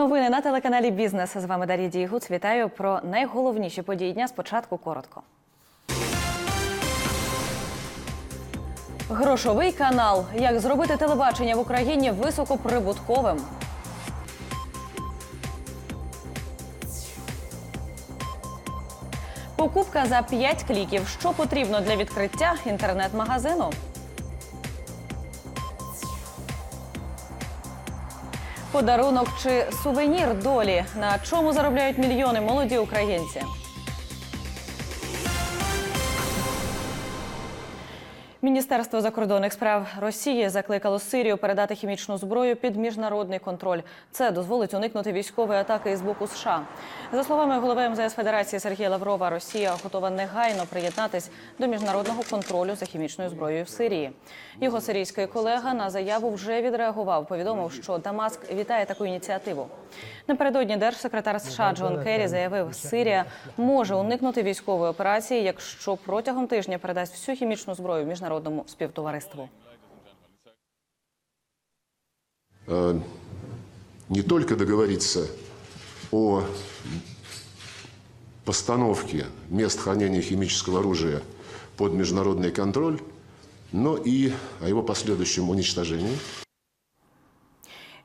Новини на телеканалі Бізнес. З вами Дар'я Дієгуц. Вітаю про найголовніші події дня. Спочатку коротко. Грошовий канал. Як зробити телебачення в Україні високоприбутковим? Покупка за 5 кліків. Що потрібно для відкриття інтернет-магазину? Подарунок чи сувенір долі. На чому заробляють мільйони молоді українці? Міністерство закордонних справ Росії закликало Сирію передати хімічну зброю під міжнародний контроль. Це дозволить уникнути військової атаки із боку США. За словами голови МЗС Федерації Сергія Лаврова, Росія готова негайно приєднатись до міжнародного контролю за хімічною зброєю в Сирії. Його сирійський колега на заяву вже відреагував. Повідомив, що Дамаск вітає таку ініціативу. Напередодні держсекретар США Джон Керрі заявив, Сирія може уникнути військової операції, якщо протягом тижня передасть всю хімічну зброю міжнародному співтовариству. не только договориться о постановке мест хранения химического оружия под международный контроль, но и о его последующем уничтожении.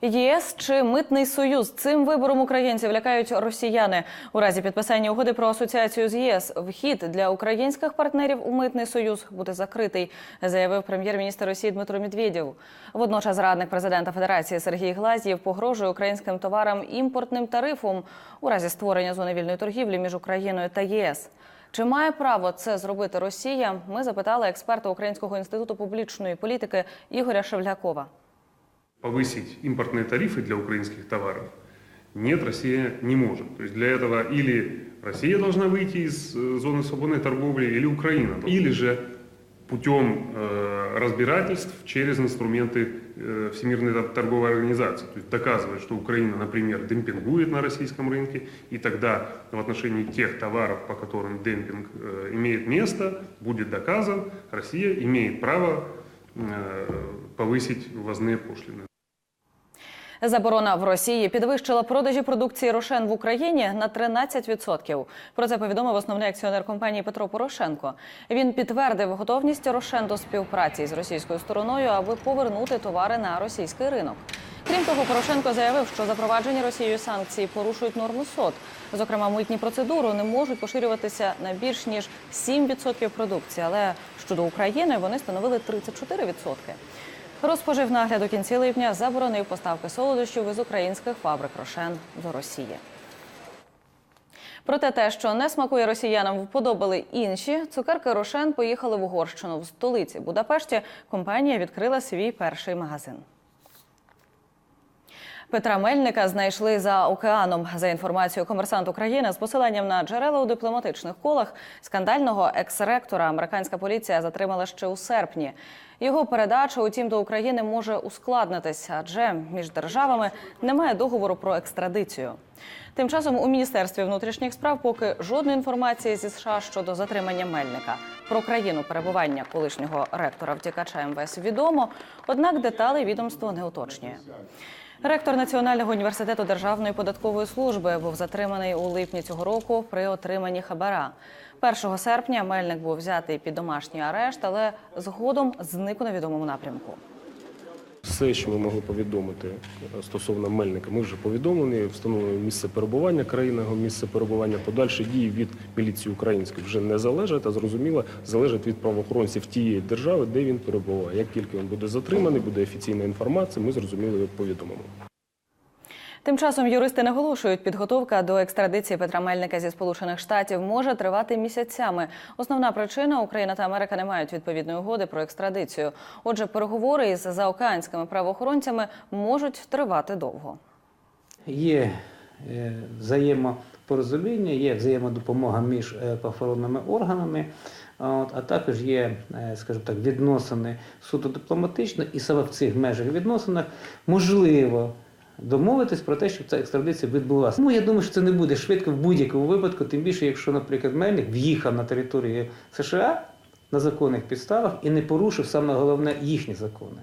ЄС чи митний союз цим вибором українців лякають росіяни. У разі підписання угоди про асоціацію з ЄС вхід для українських партнерів у митний союз буде закритий, заявив прем'єр-міністр Росії Дмитро Медведєв. Водночас радник президента Федерації Сергій Глазєв погрожує українським товарам імпортним тарифом у разі створення зони вільної торгівлі між Україною та ЄС. Чи має право це зробити Росія? Ми запитали експерта Українського інституту публічної політики Ігоря Шевлякова. Повысить импортные тарифы для украинских товаров, нет, Россия не может. То есть для этого или Россия должна выйти из э, зоны свободной торговли, или Украина. Или же путем э, разбирательств через инструменты э, Всемирной тор- торговой организации. То есть доказывать, что Украина, например, демпингует на российском рынке, и тогда в отношении тех товаров, по которым демпинг э, имеет место, будет доказан, Россия имеет право э, повысить ввозные пошлины. Заборона в Росії підвищила продажі продукції Рошен в Україні на 13%. Про це повідомив основний акціонер компанії Петро Порошенко. Він підтвердив готовність Рошен до співпраці з російською стороною, аби повернути товари на російський ринок. Крім того, Порошенко заявив, що запроваджені Росією санкції порушують норми СОД. Зокрема, митні процедури не можуть поширюватися на більш ніж 7% продукції, але щодо України вони становили 34%. Розпоживнагляд у кінці липня заборонив поставки солодощів із українських фабрик Рошен до Росії. Проте те, що не смакує росіянам, вподобали інші. Цукерки Рошен поїхали в Угорщину. В столиці Будапешті компанія відкрила свій перший магазин. Петра Мельника знайшли за океаном. За інформацією комерсант України з посиланням на джерела у дипломатичних колах скандального екс-ректора американська поліція затримала ще у серпні. Його передача, утім, до України може ускладнитися, адже між державами немає договору про екстрадицію. Тим часом у міністерстві внутрішніх справ поки жодної інформації зі США щодо затримання Мельника про країну перебування колишнього ректора втікача МВС відомо однак деталей відомство не уточнює. Ректор Національного університету Державної податкової служби був затриманий у липні цього року при отриманні хабара. 1 серпня Мельник був взятий під домашній арешт, але згодом зник у невідомому напрямку. Все, що ми могли повідомити е, стосовно Мельника, ми вже повідомлені. Встановлено місце перебування країни, його місце перебування. Подальші дії від міліції української вже не залежать, а зрозуміло, залежать від правоохоронців тієї держави, де він перебуває. Як тільки він буде затриманий, буде офіційна інформація, ми зрозуміло його повідомимо. Тим часом юристи наголошують, підготовка до екстрадиції Петра Мельника зі Сполучених Штатів може тривати місяцями. Основна причина Україна та Америка не мають відповідної угоди про екстрадицію. Отже, переговори із заокеанськими правоохоронцями можуть тривати довго. Є е, взаємопорозуміння, є взаємодопомога між е, правоохоронними органами, от, а також є, е, скажімо так, відносини суто дипломатично, і саме в цих межах відносинах можливо домовитись про те, щоб ця екстрадиція відбулася. Тому я думаю, що це не буде швидко в будь-якому випадку, тим більше, якщо, наприклад, Мельник в'їхав на територію США на законних підставах і не порушив саме головне їхні закони.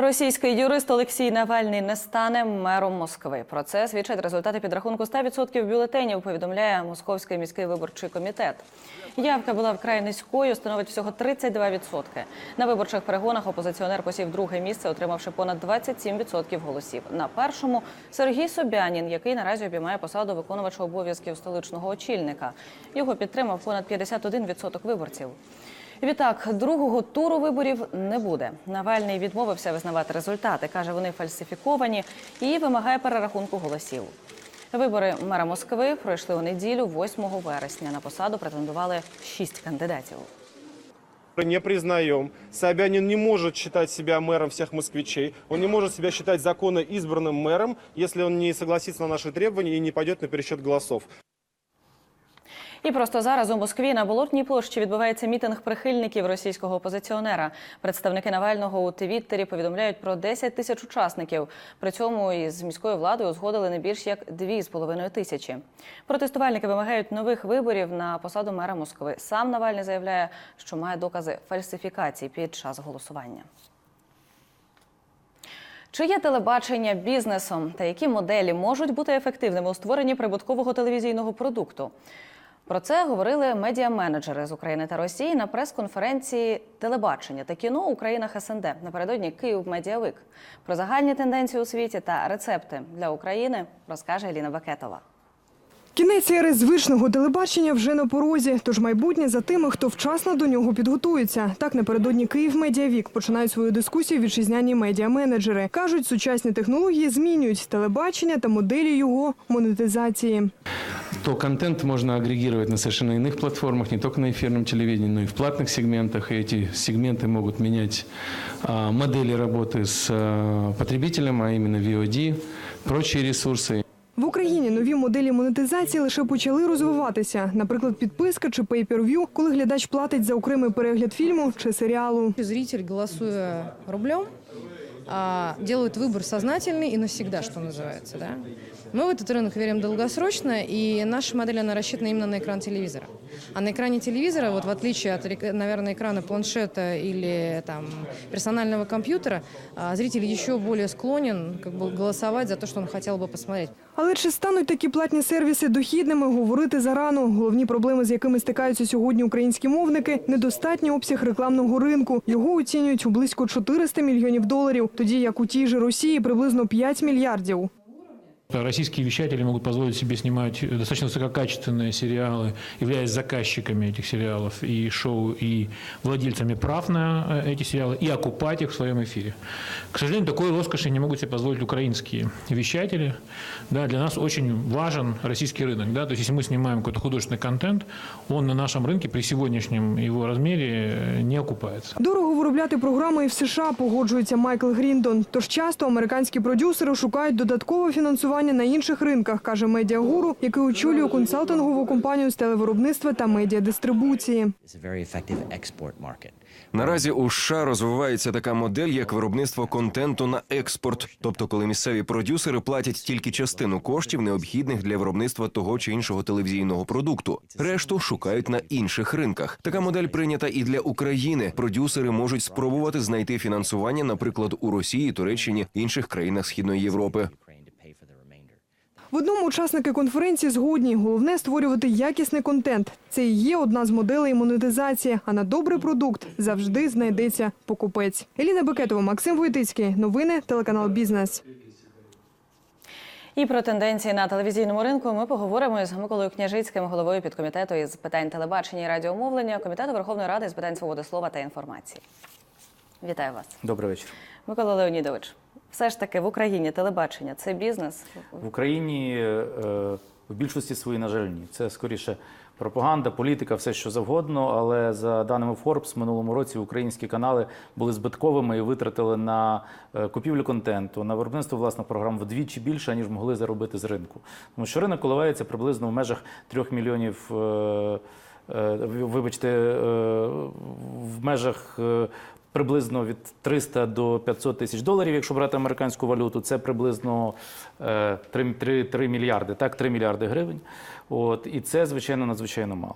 Російський юрист Олексій Навальний не стане мером Москви. Про це свідчать результати підрахунку 100% бюлетенів. Повідомляє Московський міський виборчий комітет. Явка була вкрай низькою, становить всього 32%. На виборчих перегонах опозиціонер посів друге місце, отримавши понад 27% голосів. На першому Сергій Собянін, який наразі обіймає посаду виконувача обов'язків столичного очільника. Його підтримав понад 51% виборців. Відтак, другого туру виборів не буде. Навальний відмовився визнавати результати. каже, вони фальсифіковані і вимагає перерахунку голосів. Вибори мера Москви пройшли у неділю, 8 вересня. На посаду претендували шість кандидатів. не признаем. Собянин не может считать себя мэром всех москвичей. Он не может себя считать законно избранным мэром, если он не согласится на наши требования и не пойдет на пересчет голосов. І просто зараз у Москві на Болотній площі відбувається мітинг прихильників російського опозиціонера. Представники Навального у Твіттері повідомляють про 10 тисяч учасників. При цьому із міською владою узгодили не більш як 2,5 тисячі. Протестувальники вимагають нових виборів на посаду мера Москви. Сам Навальний заявляє, що має докази фальсифікацій під час голосування. Чи є телебачення бізнесом та які моделі можуть бути ефективними у створенні прибуткового телевізійного продукту? Про це говорили медіаменеджери з України та Росії на прес-конференції телебачення та кіно у країнах СНД напередодні Київ Медіавик. Про загальні тенденції у світі та рецепти для України розкаже Еліна Бакетова. Кінець ери звичного телебачення вже на порозі, тож майбутнє за тими, хто вчасно до нього підготується. Так напередодні Київ Медіавік починають свою дискусію вітчизняні медіаменеджери. кажуть, сучасні технології змінюють телебачення та моделі його монетизації. то контент можно агрегировать на совершенно иных платформах, не только на эфирном телевидении, но и в платных сегментах. И эти сегменты могут менять а, модели работы с а, потребителем, а именно VOD, прочие ресурсы. В Україні нові моделі монетизації лише почали розвиватися. Наприклад, підписка чи pay-per-view, коли глядач платить за окремий перегляд фільму чи серіалу. Зритель, голосуя рублем, а, делает выбор сознательный и навсегда, что называется. Да? Мы в этот рынок верим долгосрочно, и наша модель, она рассчитана именно на экран телевизора. А на экране телевизора, вот в отличие от, рек- наверное, экрана планшета или там, персонального компьютера, а, зритель еще более склонен как бы, голосовать за то, что он хотел бы посмотреть. Але чи стануть такі платні сервіси дохідними, говорити зарано. Головні проблеми, з якими стикаються сьогодні українські мовники – недостатній обсяг рекламного ринку. Його оцінюють у близько 400 мільйонів доларів, тоді як у тій же Росії приблизно 5 мільярдів. Российские вещатели могут позволить себе снимать достаточно высококачественные сериалы, являясь заказчиками этих сериалов и шоу, и владельцами прав на э, эти сериалы, и окупать их в своем эфире. К сожалению, такой роскоши не могут себе позволить украинские вещатели. Да, для нас очень важен российский рынок. Да? То есть, если мы снимаем какой-то художественный контент, он на нашем рынке при сегодняшнем его размере э, не окупается. Дорого виробляти програми і в США, погоджується Майкл Гріндон. Тож часто американські продюсери шукають додаткове фінансування на інших ринках, каже медіагуру, який очолює консалтингову компанію з телевиробництва та медіадистрибуції. Наразі у США розвивається така модель, як виробництво контенту на експорт, тобто коли місцеві продюсери платять тільки частину коштів, необхідних для виробництва того чи іншого телевізійного продукту. Решту шукають на інших ринках. Така модель прийнята і для України. Продюсери можуть спробувати знайти фінансування, наприклад, у Росії, Туреччині, інших країнах Східної Європи. В одному учасники конференції згодні. Головне створювати якісний контент. Це і є одна з моделей монетизації. А на добрий продукт завжди знайдеться покупець. Еліна Бекетова, Максим Войтицький. Новини телеканал Бізнес. І про тенденції на телевізійному ринку ми поговоримо із Миколою Княжицьким, головою підкомітету із питань телебачення і радіомовлення Комітету Верховної Ради з питань свободи слова та інформації. Вітаю вас, Добрий вечір. Микола Леонідович. Все ж таки в Україні телебачення це бізнес. В Україні е, в більшості своїй, на жаль, ні. Це скоріше пропаганда, політика, все що завгодно. Але за даними Forbes, минулому році українські канали були збитковими і витратили на е, купівлю контенту, на виробництво власних програм вдвічі більше, ніж могли заробити з ринку. Тому що ринок коливається приблизно в межах трьох мільйонів. е, Вибачте, в межах приблизно від 300 до 500 тисяч доларів, якщо брати американську валюту, це приблизно е, 3, 3, 3 мільярди, так, 3 мільярди гривень. От, і це, звичайно, надзвичайно мало.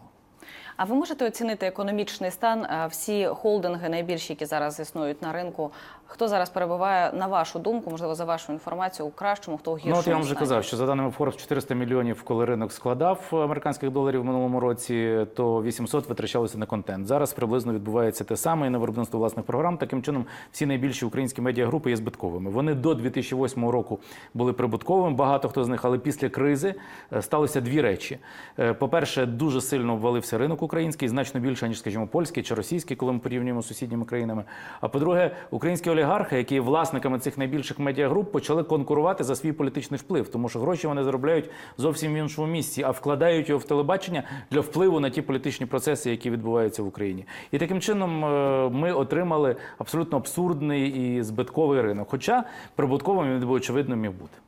А ви можете оцінити економічний стан? Е, Всі холдинги найбільші, які зараз існують на ринку, Хто зараз перебуває на вашу думку, можливо, за вашу інформацію, у кращому, хто у гіршому Ну, от я вам вже казав, що за даними Forbes 400 мільйонів, коли ринок складав американських доларів в минулому році, то 800 витрачалося на контент. Зараз приблизно відбувається те саме і на виробництво власних програм. Таким чином, всі найбільші українські медіагрупи є збитковими. Вони до 2008 року були прибутковими. Багато хто з них, але після кризи е, сталося дві речі. Е, По-перше, дуже сильно обвалився ринок український, значно більше ніж, скажімо, польський чи російський, коли ми порівнюємо з сусідніми країнами. А по-друге, українські олігархи, які є власниками цих найбільших медіагруп, почали конкурувати за свій політичний вплив, тому що гроші вони заробляють зовсім в іншому місці, а вкладають його в телебачення для впливу на ті політичні процеси, які відбуваються в Україні. І таким чином е, ми отримали абсолютно абсурдний і збитковий ринок. Хоча прибутковим він би очевидно міг бути.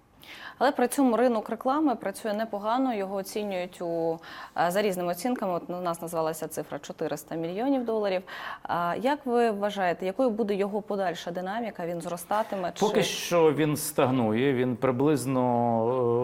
Але при цьому ринок реклами працює непогано. Його оцінюють у е, за різними оцінками. От у нас назвалася цифра 400 мільйонів доларів. А як ви вважаєте, якою буде його подальша динаміка? Він зростатиме? чи Поки що він стагнує. Він приблизно,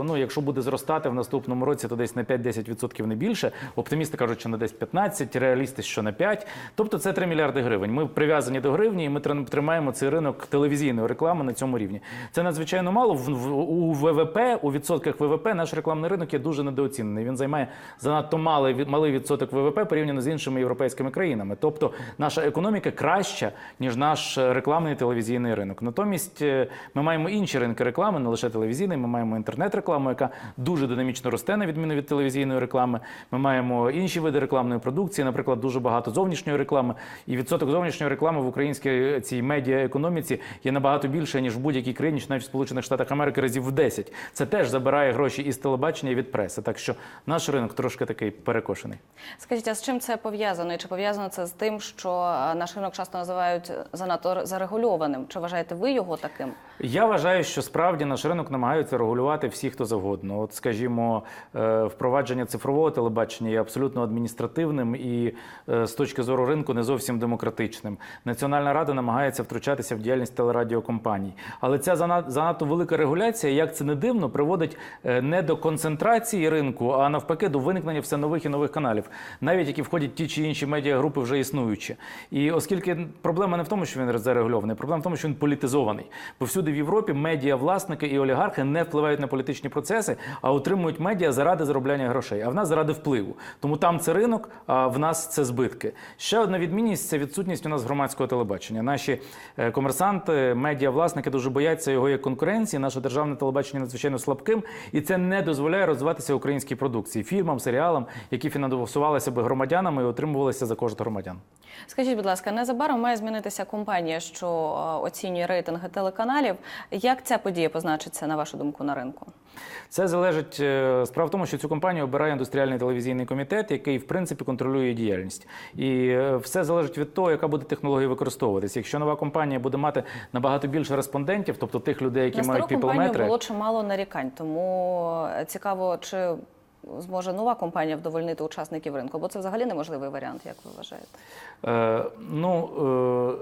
е, ну якщо буде зростати в наступному році, то десь на 5-10% не більше. Оптимісти кажуть, що на десь 15, реалісти, що на 5. Тобто це 3 мільярди гривень. Ми прив'язані до гривні, і ми тримаємо цей ринок телевізійної реклами на цьому рівні. Це надзвичайно мало. В- в- У ВВП, у відсотках ВВП, наш рекламний ринок є дуже недооцінений. Він займає занадто малий малий відсоток ВВП порівняно з іншими європейськими країнами. Тобто наша економіка краща ніж наш е, рекламний телевізійний ринок. Натомість е, ми маємо інші ринки реклами, не лише телевізійний. Ми маємо інтернет-рекламу, яка дуже динамічно росте на відміну від телевізійної реклами. Ми маємо інші види рекламної продукції, наприклад, дуже багато зовнішньої реклами. І відсоток зовнішньої реклами в українській е, цій медіаекономіці є набагато більше ніж в будь-якій країні, чи навіть в Сполучених Штатах Америки разів в 10. Це теж забирає гроші із телебачення і від преси. Так що наш ринок трошки такий перекошений. Скажіть, а з чим це пов'язано? І чи пов'язано це з тим, що е, наш ринок часто називають занадто зарегульованим? Чи вважаєте ви його таким? Я вважаю, що справді наш ринок намагаються регулювати всі, хто завгодно. От, скажімо, е, впровадження цифрового телебачення є абсолютно адміністративним і е, з точки зору ринку не зовсім демократичним. Національна рада намагається втручатися в діяльність телерадіокомпаній. Але ця зана- занадто велика регуляція, як це не дивно, приводить е, не до концентрації ринку, а навпаки до виникнення все нових і нових каналів, навіть які входять ті чи інші медіагрупи вже існуючі. І оскільки проблема не в тому, що він зарегульований, проблема в тому, що він політизований. Повсюди в Європі медіа, власники і олігархи не впливають на політичні процеси, а отримують медіа заради заробляння грошей. А в нас заради впливу. Тому там це ринок, а в нас це збитки. Ще одна відмінність це відсутність у нас громадського телебачення. Наші е, комерсанти, медіа, власники дуже бояться його як конкуренції. Наше державне телебачення надзвичайно слабким, і це не дозволяє розвиватися українській продукції, фільмам, серіалам, які фінансувалися би громадянами і отримувалися за кошти громадян. Скажіть, будь ласка, незабаром має змінитися компанія, що е, оцінює рейтинги телеканалів. Як ця подія позначиться, на вашу думку, на ринку? Це залежить е, справа в тому, що цю компанію обирає індустріальний телевізійний комітет, який в принципі контролює діяльність. І е, все залежить від того, яка буде технологія використовуватися. Якщо нова компанія буде мати набагато більше респондентів, тобто тих людей, які на мають people було чимало нарікань, тому е, цікаво, чи зможе нова компанія вдовольнити учасників ринку, бо це взагалі неможливий варіант, як ви вважаєте? Е, ну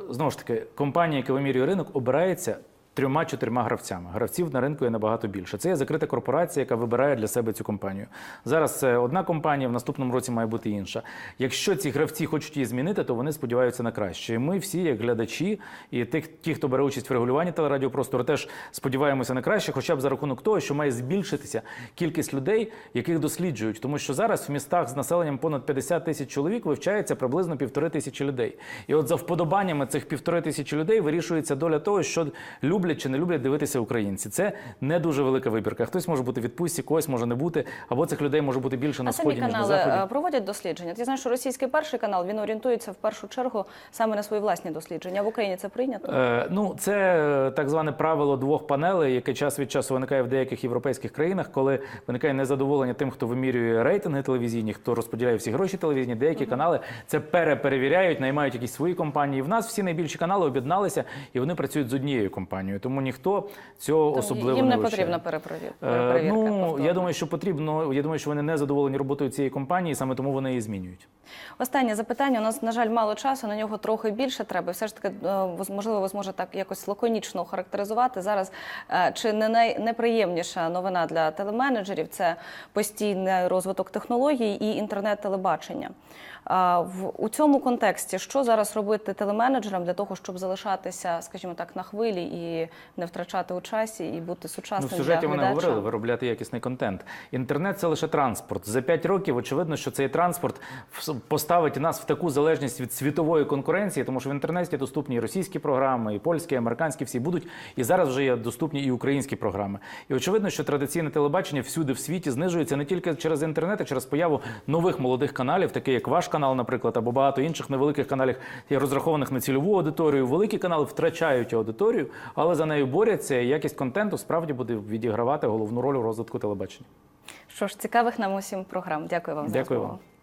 е, знову ж таки, компанія, яка вимірює ринок, обирається. Трьома-чотирма гравцями. Гравців на ринку є набагато більше. Це є закрита корпорація, яка вибирає для себе цю компанію. Зараз це одна компанія, в наступному році має бути інша. Якщо ці гравці хочуть її змінити, то вони сподіваються на краще. І ми всі, як глядачі, і тих, ті, хто бере участь в регулюванні телерадіопростору, теж сподіваємося на краще, хоча б за рахунок того, що має збільшитися кількість людей, яких досліджують. Тому що зараз в містах з населенням понад 50 тисяч чоловік вивчається приблизно півтори тисячі людей. І от за вподобаннями цих півтори тисячі людей вирішується доля того, що люблять чи не люблять дивитися українці. Це не дуже велика вибірка. Хтось може бути в відпустці, когось може не бути, або цих людей може бути більше на а сході ніж на заході. е, проводять дослідження. Я знаю, що російський перший канал він орієнтується в першу чергу саме на свої власні дослідження. В Україні це прийнято. Е, ну, це е, так зване правило двох панелей, яке час від часу виникає в деяких європейських країнах, коли виникає незадоволення тим, хто вимірює рейтинги телевізійні, хто розподіляє всі гроші телевізійні. Деякі канали це переперевіряють, наймають якісь свої компанії. В нас всі найбільші канали об'єдналися і вони працюють з однією компанією. Відповідною. Тому ніхто цього особливо Їм не вивчає. потрібна перепровірка. Е, перепровірка Ну, повторно. я думаю, що потрібно. Я думаю, що вони не задоволені роботою цієї компанії, саме тому вони її змінюють. Останнє запитання. У нас, на жаль, мало часу, на нього трохи більше треба. Все ж таки, е, можливо, ви зможете так якось лаконічно охарактеризувати зараз. е, Чи не найнеприємніша новина для телеменеджерів це постійний розвиток технологій і інтернет-телебачення. У цьому контексті що зараз робити телеменеджерам для того, щоб залишатися, скажімо так, на хвилі і не втрачати у часі, і бути Ну, сучасним в сюжеті вони говорили виробляти якісний контент. Інтернет це лише транспорт. За 5 років очевидно, що цей транспорт поставить нас в таку залежність від світової конкуренції, тому що в інтернеті доступні і російські програми, і польські, і американські всі будуть. І зараз вже є доступні і українські програми. І очевидно, що традиційне телебачення всюди в світі знижується не тільки через інтернет, а через появу нових молодих каналів, таких як ваш канал, наприклад, або багато інших невеликих каналів, розрахованих на цільову аудиторію. Великі канали втрачають аудиторію, але за нею борються. і Якість контенту справді буде відігравати головну роль у розвитку телебачення. Що ж, цікавих нам усім програм. Дякую вам за Дякую розмову. вам.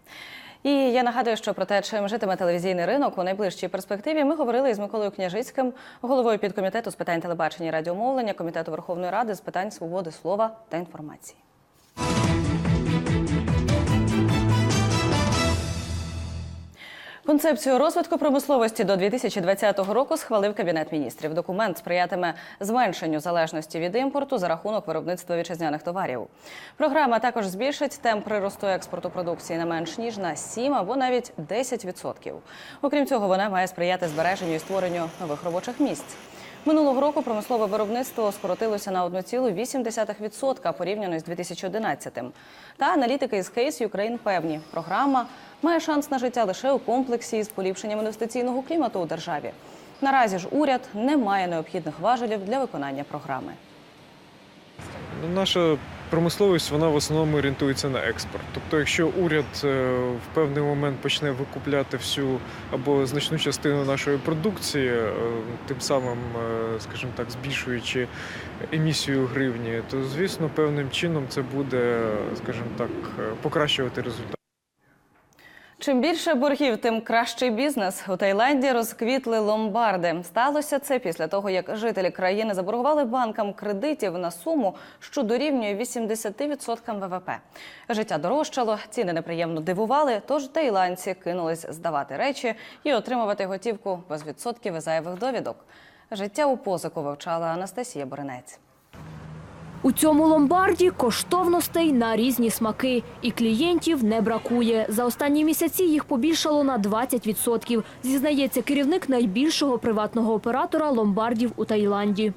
І я нагадую, що про те, чим житиме телевізійний ринок у найближчій перспективі, ми говорили із Миколою Княжицьким, головою підкомітету з питань телебачення і радіомовлення Комітету Верховної Ради з питань свободи слова та інформації. Концепцію розвитку промисловості до 2020 року схвалив Кабінет міністрів. Документ сприятиме зменшенню залежності від імпорту за рахунок виробництва вітчизняних товарів. Програма також збільшить темп приросту експорту продукції не менш ніж на 7 або навіть 10%. Окрім цього, вона має сприяти збереженню і створенню нових робочих місць. Минулого року промислове виробництво скоротилося на 1,8% порівняно з 2011-м. Та аналітики із Case Ukraine певні, програма має шанс на життя лише у комплексі з поліпшенням інвестиційного клімату у державі. Наразі ж уряд не має необхідних важелів для виконання програми. Ну, Наша промисловість вона в основному орієнтується на експорт. Тобто, якщо уряд е, в певний момент почне викупляти всю або значну частину нашої продукції, е, тим самим, е, скажімо так, збільшуючи емісію гривні, то звісно певним чином це буде, скажімо так, покращувати результат. Чим більше боргів, тим кращий бізнес. У Таїланді розквітли ломбарди. Сталося це після того, як жителі країни заборгували банкам кредитів на суму, що дорівнює 80% ВВП. Життя дорожчало, ціни неприємно дивували. Тож таїландці кинулись здавати речі і отримувати готівку без відсотків і зайвих довідок. Життя у позику вивчала Анастасія Боринець. У цьому ломбарді коштовностей на різні смаки. І клієнтів не бракує. За останні місяці їх побільшало на 20%, зізнається керівник найбільшого приватного оператора ломбардів у Таїланді.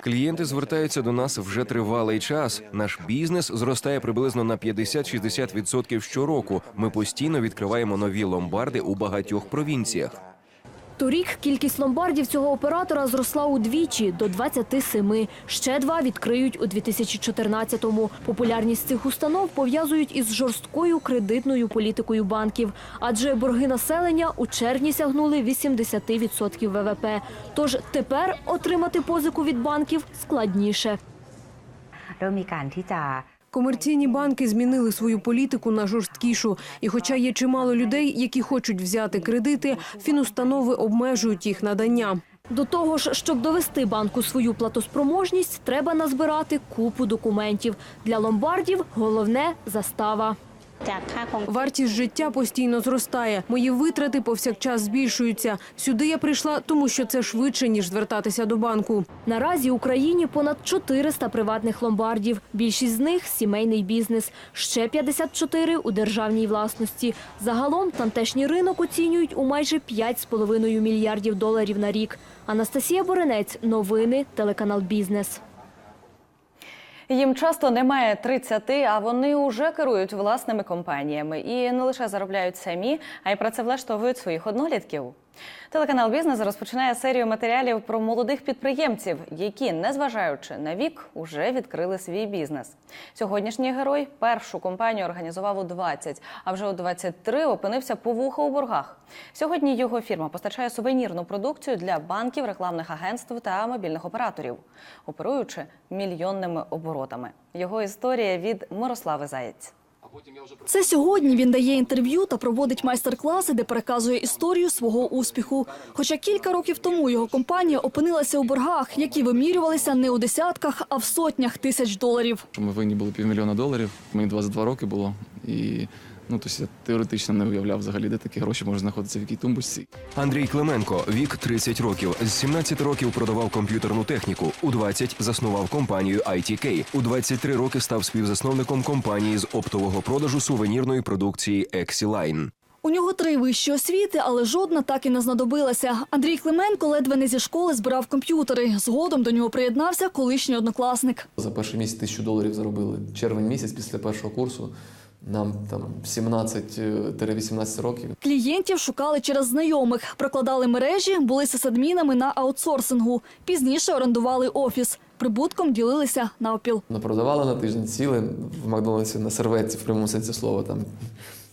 Клієнти звертаються до нас вже тривалий час. Наш бізнес зростає приблизно на 50-60% щороку. Ми постійно відкриваємо нові ломбарди у багатьох провінціях. Торік кількість ломбардів цього оператора зросла удвічі до 27. Ще два відкриють у 2014-му. Популярність цих установ пов'язують із жорсткою кредитною політикою банків, адже борги населення у червні сягнули 80% ВВП. Тож тепер отримати позику від банків складніше. Комерційні банки змінили свою політику на жорсткішу. І хоча є чимало людей, які хочуть взяти кредити, фінустанови обмежують їх надання. До того ж, щоб довести банку свою платоспроможність, треба назбирати купу документів. Для ломбардів головне застава. Вартість життя постійно зростає. Мої витрати повсякчас збільшуються. Сюди я прийшла, тому що це швидше ніж звертатися до банку. Наразі в Україні понад 400 приватних ломбардів. Більшість з них сімейний бізнес. Ще 54 у державній власності. Загалом тамтешній ринок оцінюють у майже 5,5 мільярдів доларів на рік. Анастасія Боренець, новини, телеканал Бізнес. Їм часто немає 30, а вони вже керують власними компаніями і не лише заробляють самі, а й працевлаштовують своїх однолітків. Телеканал Бізнес розпочинає серію матеріалів про молодих підприємців, які, незважаючи на вік, уже відкрили свій бізнес. Сьогоднішній герой першу компанію організував у 20, а вже у 23 опинився по вуха у боргах. Сьогодні його фірма постачає сувенірну продукцію для банків, рекламних агентств та мобільних операторів, оперуючи мільйонними оборотами. Його історія від Мирослави Заєць. Це сьогодні він дає інтерв'ю та проводить майстер-класи, де переказує історію свого успіху. Хоча кілька років тому його компанія опинилася у боргах, які вимірювалися не у десятках, а в сотнях тисяч доларів. Ми винні були півмільйона доларів, мені 22 роки було. І ну, тобто я теоретично не уявляв взагалі, де такі гроші можуть знаходитися в якій тумбочці. Андрій Клименко, вік 30 років. З 17 років продавав комп'ютерну техніку. У 20 заснував компанію ITK. У 23 роки став співзасновником компанії з оптового продажу сувенірної продукції Exiline. У нього три вищі освіти, але жодна так і не знадобилася. Андрій Клименко ледве не зі школи збирав комп'ютери. Згодом до нього приєднався колишній однокласник. За перший місяць тисячу доларів заробили. Червень місяць після першого курсу. Нам там 17-18 років. Клієнтів шукали через знайомих, прокладали мережі, були сисадмінами на аутсорсингу. Пізніше орендували офіс. Прибутком ділилися навпіл. Напродавали на тиждень, ціли в Макдональдсі на серветці в прямому сенсі слова. Там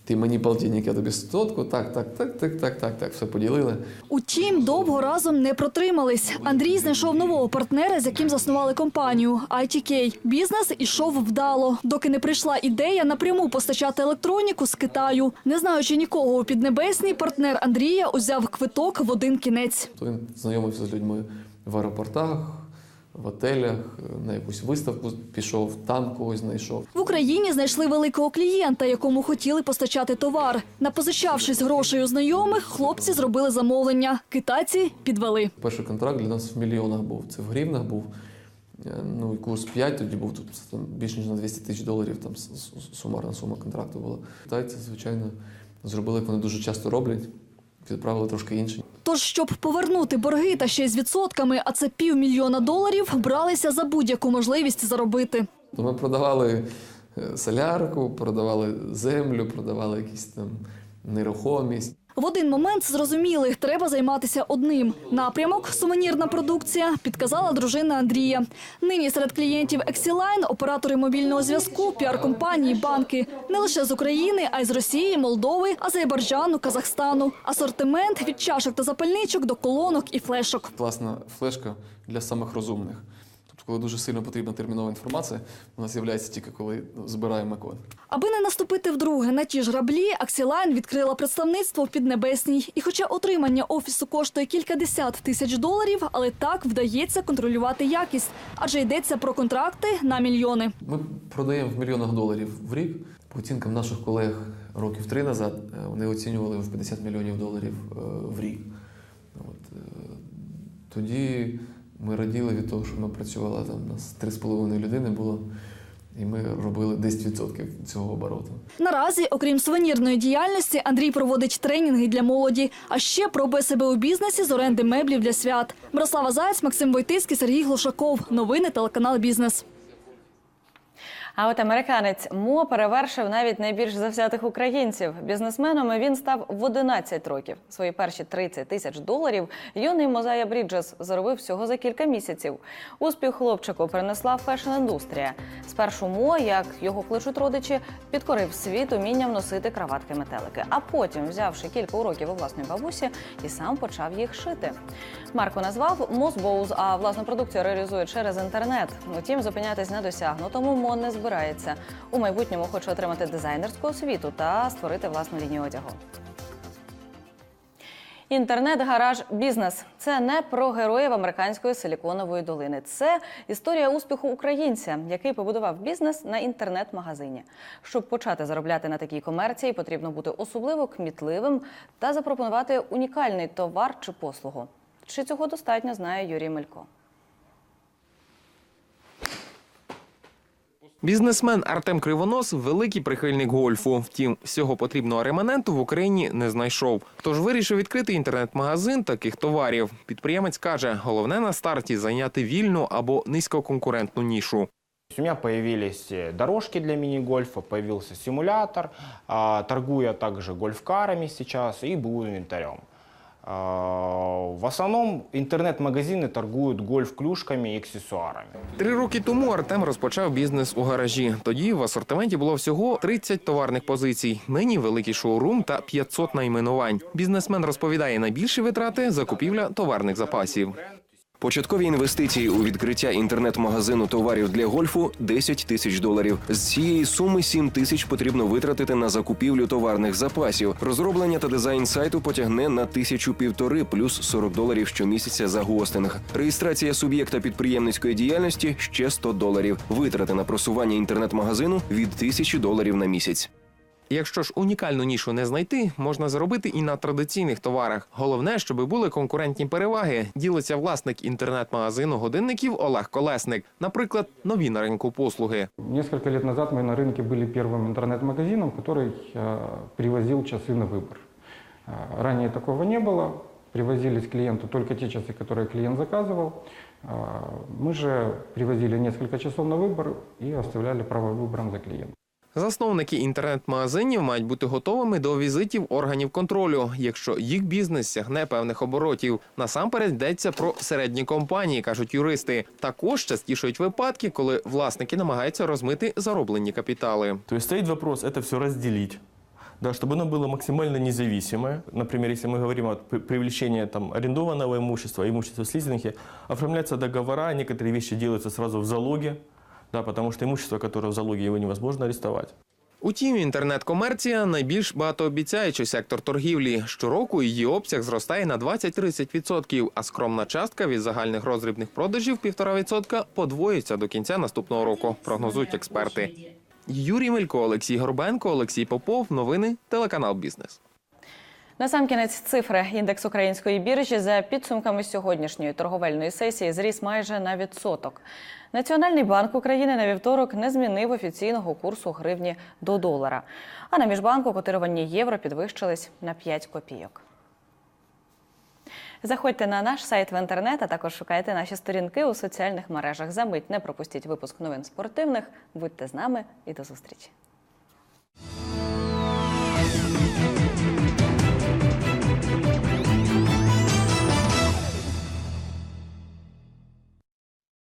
ти мені полтинник, я тобі сотку, так, так, так, так, так, так, так, все поділили. Утім, довго разом не протримались. Андрій знайшов нового партнера, з яким заснували компанію ITK. Бізнес ішов вдало, доки не прийшла ідея напряму постачати електроніку з Китаю. Не знаючи нікого у Піднебесній, партнер Андрія узяв квиток в один кінець. Він знайомився з людьми в аеропортах, в отелях, на якусь виставку пішов, там когось знайшов. В Україні знайшли великого клієнта, якому хотіли постачати товар. Напозичавшись грошей у знайомих, хлопці зробили замовлення. Китайці підвели. Перший контракт для нас в мільйонах був. Це в гривнах був. Е, Ну і курс 5 тоді був тут там, більше ніж на 200 тисяч доларів. Там сумарна сума контракту була. Китайці, звичайно, зробили, як вони дуже часто роблять. Відправили трошки інші. Тож, щоб повернути борги та ще й з відсотками, а це півмільйона доларів, бралися за будь-яку можливість заробити. Ми продавали е, солярку, продавали землю, продавали якісь там нерухомість. В один момент зрозуміли, треба займатися одним. Напрямок сувенірна продукція підказала дружина Андрія. Нині серед клієнтів Exiline – оператори мобільного зв'язку, піар-компанії, банки не лише з України, а й з Росії, Молдови, Азербайджану, Казахстану. Асортимент від чашок та запальничок до колонок і флешок. Класна флешка для самих розумних. Коли дуже сильно потрібна термінова інформація, вона з'являється тільки коли збираємо код. Аби не наступити вдруге на ті ж граблі, Аксілайн відкрила представництво в Піднебесній. І хоча отримання офісу коштує кількадесят тисяч доларів, але так вдається контролювати якість, адже йдеться про контракти на мільйони. Ми продаємо в мільйонах доларів в рік. По оцінкам наших колег років три назад, е, вони оцінювали в 50 мільйонів доларів е, в рік. От, е, тоді ми раділи від того, що ми працювали там, у нас 3,5 людини було, і ми робили 10% цього обороту. Наразі, окрім сувенірної діяльності, Андрій проводить тренінги для молоді, а ще пробує себе у бізнесі з оренди меблів для свят. Мирослава Заяць, Максим Войтицький, Сергій Глушаков. Новини телеканал Бізнес. А от американець Мо перевершив навіть найбільш завзятих українців. Бізнесменом він став в 11 років. Свої перші 30 тисяч доларів юний Мозая Бріджес заробив всього за кілька місяців. Успіх хлопчику принесла фешн-індустрія. Спершу Мо, як його кличуть родичі, підкорив світ умінням носити краватки-метелики. А потім, взявши кілька уроків у власної бабусі, і сам почав їх шити. Марку назвав Мосбоуз, а власну продукцію реалізує через інтернет. Утім, зупинятись на досягнутому Мо не збирається. У майбутньому хоче отримати дизайнерську освіту та створити власну лінію одягу. Інтернет-гараж бізнес це не про героїв американської силіконової долини. Це історія успіху українця, який побудував бізнес на інтернет-магазині. Щоб почати заробляти на такій комерції, потрібно бути особливо кмітливим та запропонувати унікальний товар чи послугу. Чи цього достатньо, знає Юрій Мелько. Бізнесмен Артем Кривонос великий прихильник гольфу. Втім, всього потрібного реманенту в Україні не знайшов. Тож вирішив відкрити інтернет-магазин таких товарів. Підприємець каже, головне на старті зайняти вільну або низькоконкурентну нішу. У меня появились э, дорожки для мини-гольфа, появился симулятор, торгую я также гольф-карами сейчас и был инвентарем. А, В основном інтернет-магазини торгують гольф-клюшками і аксесуарами. Три роки тому Артем розпочав бізнес у гаражі. Тоді в асортименті було всього 30 товарних позицій. Нині великий шоурум та 500 найменувань. Бізнесмен розповідає, найбільші витрати закупівля товарних запасів. Початкові інвестиції у відкриття інтернет-магазину товарів для гольфу 10 тисяч доларів. З цієї суми 7 тисяч потрібно витратити на закупівлю товарних запасів. Розроблення та дизайн сайту потягне на тисячу півтори плюс 40 доларів щомісяця за гостинг. Реєстрація суб'єкта підприємницької діяльності ще 100 доларів. Витрати на просування інтернет-магазину від тисячі доларів на місяць. Якщо ж унікальну нішу не знайти, можна заробити і на традиційних товарах. Головне, щоб були конкурентні переваги. Ділиться власник інтернет-магазину годинників Олег Колесник. Наприклад, нові на ринку послуги. Несколько лет назад мы на рынке были первым интернет-магазином, который э, привозил часы на выбор. Э, ранее такого не было. Привозились клиенту только те часы, которые клиент заказывал. Э, мы же привозили несколько часов на выбор и оставляли право выбора за клиентом. Засновники інтернет-магазинів мають бути готовими до візитів органів контролю, якщо їх бізнес сягне певних оборотів. Насамперед йдеться про середні компанії, кажуть юристи. Також частішують випадки, коли власники намагаються розмити зароблені капітали. То есть стоит вопрос это все разделить. Да, чтобы оно было максимально независимое. Например, если мы говорим о при- привлечении там, арендованного имущества, имущества в лизинге, оформляются договора, некоторые вещи делаются сразу в залоге, да, потому что имущество, которое в залоге, его невозможно арестовать. Утім, інтернет-комерція найбільш багатообіцяючий сектор торгівлі. Щороку її обсяг зростає на 20-30%, а скромна частка від загальних роздрібних продажів 1,5% подвоїться до кінця наступного року, прогнозують експерти. Юрій Мелько, Олексій Горбенко, Олексій Попов. Новини телеканал Бізнес. Насамкінець цифри індекс української біржі за підсумками сьогоднішньої торговельної сесії зріс майже на відсоток. Національний банк України на вівторок не змінив офіційного курсу гривні до долара. А на міжбанку котирування євро підвищились на 5 копійок. Заходьте на наш сайт в інтернет, а також шукайте наші сторінки у соціальних мережах. Замить не пропустіть випуск новин спортивних. Будьте з нами і до зустрічі.